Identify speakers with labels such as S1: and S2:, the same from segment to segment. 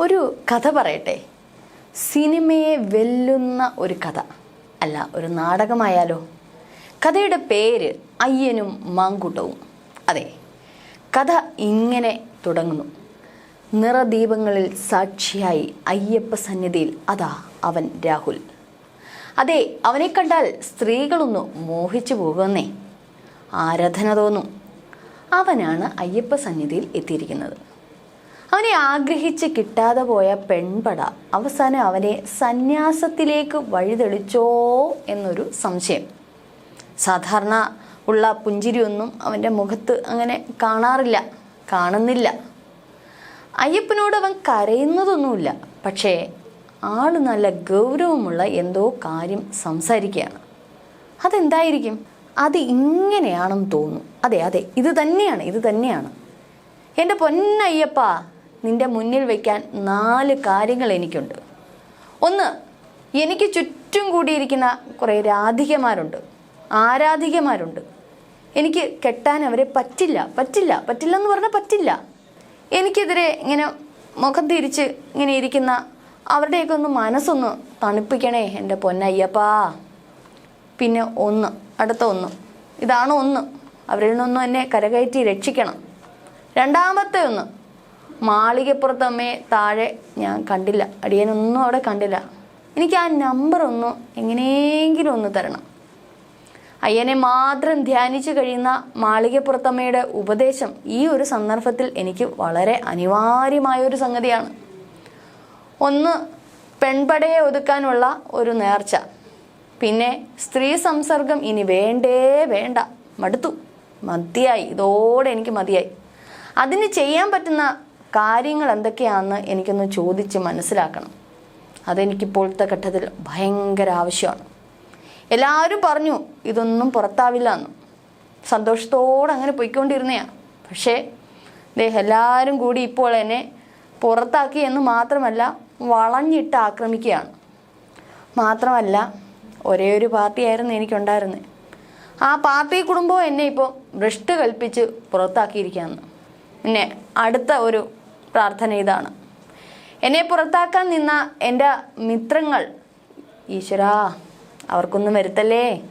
S1: ഒരു കഥ പറയട്ടെ. സിനിമയെ വെല്ലുന്ന ഒരു കഥ. അല്ല ഒരു നാടകമായാലോ? കഥയുടെ പേര് അയ്യനും മാങ്കൂട്ടവും. അതെ കഥ ഇങ്ങനെ തുടങ്ങുന്നു. നിറദീപങ്ങളിൽ സാക്ഷിയായി അയ്യപ്പ സന്നിധിയിൽ അതാ അവൻ രാഹുൽ. അതെ അവനെ കണ്ടാൽ സ്ത്രീകളൊന്നു മോഹിച്ചു പോകുന്നേ ആരാധന തോന്നും. അവനാണ് അയ്യപ്പ സന്നിധിയിൽ എത്തിയിരിക്കുന്നത്. അവനെ ആഗ്രഹിച്ച് കിട്ടാതെ പോയ പെൺപട അവസാനം അവനെ സന്യാസത്തിലേക്ക് വഴിതെളിച്ചോ എന്നൊരു സംശയം. സാധാരണ ഉള്ള പുഞ്ചിരിയൊന്നും അവന്റെ മുഖത്ത് അങ്ങനെ കാണാറില്ല കാണുന്നില്ല. അയ്യപ്പനോട് അവൻ കരയുന്നതൊന്നുമില്ല പക്ഷേ ആൾ നല്ല ഗൗരവമുള്ള എന്തോ കാര്യം സംസാരിക്കുകയാണ്. അതെന്തായിരിക്കും? അത് ഇങ്ങനെയാണെന്ന് തോന്നുന്നു. അതെ അതെ ഇത് തന്നെയാണ് ഇത് തന്നെയാണ്. എന്റെ പൊന്നയ്യപ്പ നിന്റെ മുന്നിൽ വയ്ക്കാൻ നാല് കാര്യങ്ങൾ എനിക്കുണ്ട്. ഒന്ന് എനിക്ക് ചുറ്റും കൂടിയിരിക്കുന്ന കുറേ രാധികമാരുണ്ട്. ആരാധികമാരുണ്ട്. എനിക്ക് കെട്ടാൻ അവരെ പറ്റില്ല പറ്റില്ല പറ്റില്ല എന്ന് പറഞ്ഞാൽ പറ്റില്ല. എനിക്കെതിരെ ഇങ്ങനെ മുഖം തിരിച്ച് ഇങ്ങനെ ഇരിക്കുന്ന അവരുടെയൊക്കെ ഒന്ന് മനസ്സൊന്ന് തണുപ്പിക്കണേ എന്റെ പൊന്നയ്യപ്പാ. പിന്നെ ഒന്ന് അടുത്ത ഒന്ന്. ഇതാണ് ഒന്ന്. അവരിൽ നിന്നൊന്നും എന്നെ കരകയറ്റി രക്ഷിക്കണം. രണ്ടാമത്തെ ഒന്ന് മാളികപ്പുറത്തമ്മയെ താഴെ ഞാൻ കണ്ടില്ല. അടിയനൊന്നും അവിടെ കണ്ടില്ല. എനിക്ക് ആ നമ്പർ ഒന്ന് എങ്ങനെയെങ്കിലും ഒന്ന് തരണം. അയ്യനെ മാത്രം ധ്യാനിച്ചു കഴിയുന്ന മാളികപ്പുറത്തമ്മയുടെ ഉപദേശം ഈ ഒരു സന്ദർഭത്തിൽ എനിക്ക് വളരെ അനിവാര്യമായ ഒരു സംഗതിയാണ്. ഒന്ന് പെൺപടയെ ഒതുക്കാനുള്ള ഒരു നേർച്ച. പിന്നെ സ്ത്രീ സംസർഗം ഇനി വേണ്ടേ വേണ്ട. മടുത്തു. മതിയായി. ഇതോടെ എനിക്ക് മതിയായി. അതിന് ചെയ്യാൻ പറ്റുന്ന കാര്യങ്ങൾ എന്തൊക്കെയാണെന്ന് എനിക്കൊന്ന് ചോദിച്ച് മനസ്സിലാക്കണം. അതെനിക്കിപ്പോഴത്തെ ഘട്ടത്തിൽ ഭയങ്കര ആവശ്യമാണ്. എല്ലാവരും പറഞ്ഞു ഇതൊന്നും പുറത്താവില്ല എന്ന് സന്തോഷത്തോടെ അങ്ങനെ പോയിക്കൊണ്ടിരുന്നതാണ് പക്ഷേ ദേ എല്ലാവരും കൂടി ഇപ്പോൾ എന്നെ പുറത്താക്കി എന്ന് മാത്രമല്ല വളഞ്ഞിട്ട് ആക്രമിക്കുകയാണ്. മാത്രമല്ല ഒരേ ഒരു പാർട്ടിയായിരുന്നു എനിക്കുണ്ടായിരുന്നത് ആ പാർട്ടി കുടുംബവും എന്നെ ഇപ്പോൾ ഭ്രഷ്ട് കൽപ്പിച്ച് പുറത്താക്കിയിരിക്കുകയാണ്. പിന്നെ അടുത്ത ഒരു പ്രാർത്ഥന ഇതാണ്. എന്നെ പുറത്താക്കാൻ നിന്ന എന്റെ മിത്രങ്ങൾ ഈശ്വരാ അവർക്കൊന്നും വരുത്തല്ലേ?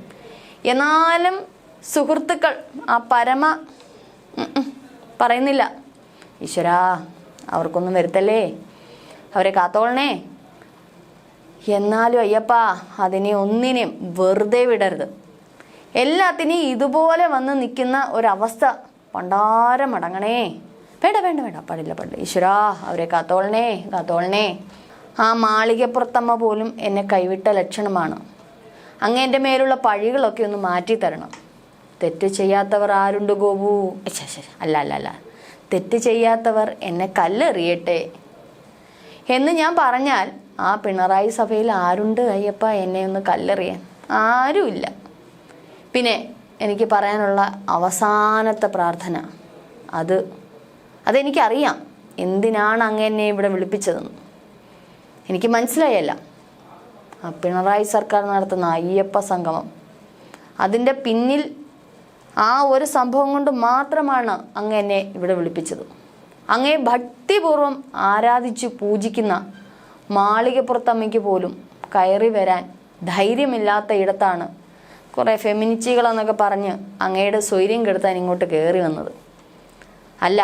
S1: എന്നാലും സുഹൃത്തുക്കൾ ആ പരമ പറയുന്നില്ല. ഈശ്വരാ അവർക്കൊന്നും വരുത്തല്ലേ? അവരെ കാത്തോളണേ. എന്നാലും അയ്യപ്പാ അതിനെ ഒന്നിനെയും വെറുതെ വിടരുത്. എല്ലാത്തിനെയും ഇതുപോലെ വന്ന് നിൽക്കുന്ന ഒരവസ്ഥ പണ്ടാരം അടങ്ങണേ. വേണ്ട വേണ്ട വേണ്ട. പാടില്ല പാടില്ല. ഈശ്വരാ അവരെ കാത്തോളണേ കാത്തോളണേ. ആ മാളികപ്പുറത്തമ്മ പോലും എന്നെ കൈവിട്ട ലക്ഷണമാണ്. അങ്ങ് എന്റെ മേലുള്ള പഴികളൊക്കെ ഒന്ന് മാറ്റി തരണം. തെറ്റ് ചെയ്യാത്തവർ ആരുണ്ട് ഗോപു? അല്ല അല്ല അല്ല. തെറ്റ് ചെയ്യാത്തവർ എന്നെ കല്ലെറിയട്ടെ. എന്ന് ഞാൻ പറഞ്ഞാൽ ആ പിണറായി സഭയിൽ ആരുണ്ട് അയ്യപ്പ എന്നെ ഒന്ന് കല്ലെറിയാൻ? ആരുമില്ല. പിന്നെ എനിക്ക് പറയാനുള്ള അവസാനത്തെ പ്രാർത്ഥന. അത് അതെനിക്കറിയാം. എന്തിനാണ് അങ്ങനെ ഇവിടെ വിളിപ്പിച്ചതെന്ന്? എനിക്ക് മനസ്സിലായല്ല. പിണറായി സർക്കാർ നടത്തുന്ന അയ്യപ്പ സംഗമം. അതിന്റെ പിന്നിൽ ആ ഒരു സംഭവം കൊണ്ട് മാത്രമാണ് അങ്ങ് എന്നെ ഇവിടെ വിളിപ്പിച്ചത്. അങ്ങേ ഭക്തിപൂർവം ആരാധിച്ചു പൂജിക്കുന്ന മാളികപ്പുറത്തമ്മയ്ക്ക് പോലും കയറി വരാൻ ധൈര്യമില്ലാത്ത ഇടത്താണ് കുറേ ഫെമിനിച്ചികളെന്നൊക്കെ പറഞ്ഞ് അങ്ങയുടെ സ്വൈര്യം കെടുത്താൻ ഇങ്ങോട്ട് കയറി വന്നത്. അല്ല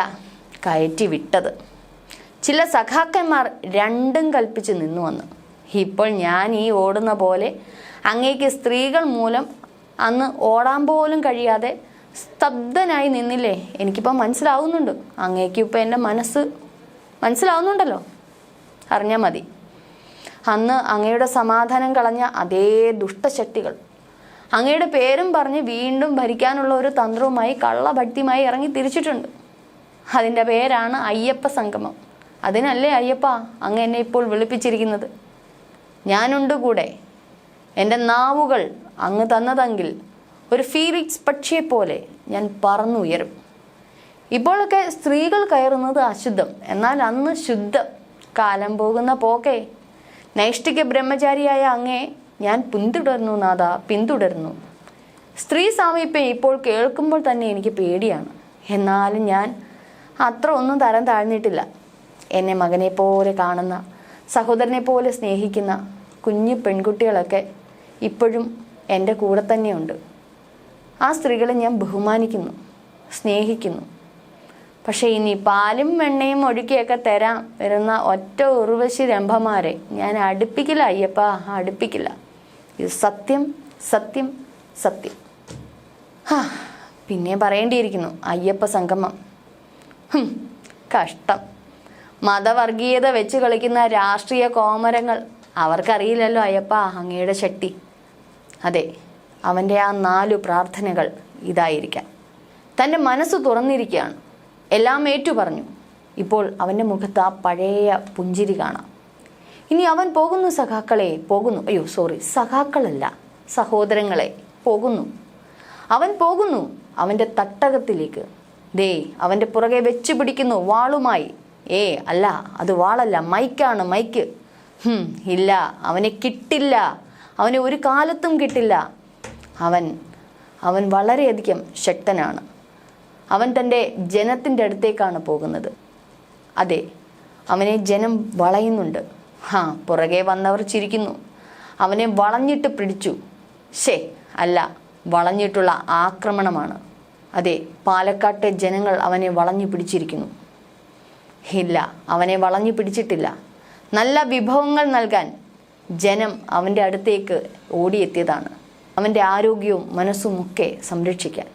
S1: കയറ്റി വിട്ടത്. ചില സഖാക്കന്മാർ രണ്ടും കൽപ്പിച്ച് നിന്നു വന്ന്. ഇപ്പോൾ ഞാൻ ഈ ഓടുന്ന പോലെ അങ്ങേക്ക് സ്ത്രീകൾ മൂലം അന്ന് ഓടാൻ പോലും കഴിയാതെ സ്തബ്ധനായി നിന്നില്ലേ? എനിക്കിപ്പോൾ മനസ്സിലാവുന്നുണ്ട്. അങ്ങേക്ക് ഇപ്പോൾ എന്റെ മനസ്സ് മനസ്സിലാവുന്നുണ്ടല്ലോ? അറിഞ്ഞാൽ മതി. അന്ന് അങ്ങയുടെ സമാധാനം കളഞ്ഞ അതേ ദുഷ്ടശക്തികൾ. അങ്ങയുടെ പേരും പറഞ്ഞ് വീണ്ടും ഭരിക്കാനുള്ള ഒരു തന്ത്രവുമായി കള്ളഭക്തിയുമായി ഇറങ്ങി തിരിച്ചിട്ടുണ്ട്. അതിന്റെ പേരാണ് അയ്യപ്പ സംഗമം. അതിനല്ലേ അയ്യപ്പ അങ്ങ് എന്നെ ഇപ്പോൾ വിളിപ്പിച്ചിരിക്കുന്നത്? ഞാനുണ്ട് കൂടെ. എന്റെ നാവുകൾ അങ്ങ് തന്നതെങ്കിൽ ഒരു ഫീലിക്സ് പക്ഷിയെ പോലെ ഞാൻ പറന്നുയരും. ഇപ്പോഴൊക്കെ സ്ത്രീകൾ കയറുന്നത് അശുദ്ധം. എന്നാൽ അന്ന് ശുദ്ധം കാലം പോകുന്ന പോക്കെ. നൈഷ്ഠിക ബ്രഹ്മചാരിയായ അങ്ങേ ഞാൻ പിന്തുടർന്നു നാഥ പിന്തുടരുന്നു സ്ത്രീ സാമീപ്യം ഇപ്പോൾ കേൾക്കുമ്പോൾ തന്നെ എനിക്ക് പേടിയാണ്. എന്നാലും ഞാൻ അത്ര ഒന്നും തരം താഴ്ന്നിട്ടില്ല. എന്നെ മകനെ പോലെ കാണുന്ന സഹോദരനെ പോലെ സ്നേഹിക്കുന്ന കുഞ്ഞു പെൺകുട്ടികളൊക്കെ ഇപ്പോഴും എന്റെ കൂടെ തന്നെയുണ്ട്. ആ സ്ത്രീകളെ ഞാൻ ബഹുമാനിക്കുന്നു സ്നേഹിക്കുന്നു. പക്ഷേ ഇനി പാലും വെണ്ണയും ഒഴുക്കിയൊക്കെ തരാം വരുന്ന ഒറ്റ ഉർവശി രംഭമാരെ ഞാൻ അടുപ്പിക്കില്ല അയ്യപ്പ അടുപ്പിക്കില്ല. ഇത് സത്യം സത്യം സത്യം. ഹാ പിന്നെ പറയേണ്ടിയിരിക്കുന്നു അയ്യപ്പ സംഗമം. കഷ്ടം. മതവർഗീയത വെച്ച് കളിക്കുന്ന രാഷ്ട്രീയ കോമരങ്ങൾ അവർക്കറിയില്ലല്ലോ അയ്യപ്പ അങ്ങയുടെ ശക്തി. അതെ അവന്റെ ആ നാലു പ്രാർത്ഥനകൾ ഇതായിരിക്കാം. തന്റെ മനസ്സ് തുറന്നിരിക്കുകയാണ്. എല്ലാം ഏറ്റു പറഞ്ഞു ഇപ്പോൾ അവന്റെ മുഖത്ത് ആ പഴയ പുഞ്ചിരി കാണാം. ഇനി അവൻ പോകുന്നു സഖാക്കളെ പോകുന്നു. അയ്യോ സോറി സഖാക്കളല്ല സഹോദരങ്ങളെ പോകുന്നു. അവൻ പോകുന്നു അവന്റെ തട്ടകത്തിലേക്ക്. ദേ അവന്റെ പുറകെ വെച്ച് പിടിക്കുന്നു വാളുമായി. ഏ അല്ല അത് വാളല്ല മൈക്കാണ് മൈക്ക്. ഇല്ല അവനെ കിട്ടില്ല. അവനെ ഒരു കാലത്തും കിട്ടില്ല. അവൻ അവൻ വളരെയധികം ശക്തനാണ്. അവൻ തന്റെ ജനത്തിന്റെ അടുത്തേക്കാണ് പോകുന്നത്. അതെ അവനെ ജനം വളയുന്നുണ്ട്. ഹാ പുറകെ വന്നവർ ചിരിക്കുന്നു. അവനെ വളഞ്ഞിട്ട് പിടിച്ചു. ശേ അല്ല വളഞ്ഞിട്ടുള്ള ആക്രമണമാണ്. അതെ പാലക്കാട്ടെ ജനങ്ങൾ അവനെ വളഞ്ഞു പിടിച്ചിരിക്കുന്നു. ഇല്ല അവനെ വളഞ്ഞു പിടിച്ചിട്ടില്ല. നല്ല വിഭവങ്ങൾ നൽകാൻ ജനം അവന്റെ അടുത്തേക്ക് ഓടിയെത്തിയതാണ്. അവന്റെ ആരോഗ്യവും മനസ്സും ഒക്കെ സംരക്ഷിക്കാൻ.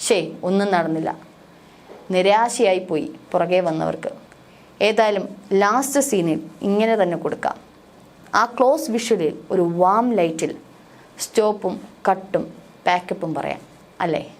S1: ശേ ഒന്നും നടന്നില്ല. നിരാശയായി പോയി പുറകെ വന്നവർക്ക്. ഏതായാലും ലാസ്റ്റ് സീനിൽ ഇങ്ങനെ തന്നെ കൊടുക്കാം. ആ ക്ലോസ് വിഷ്വലിൽ ഒരു വാം ലൈറ്റിൽ സ്റ്റോപ്പും കട്ടും പാക്കപ്പും പറയാം. അല്ലേ?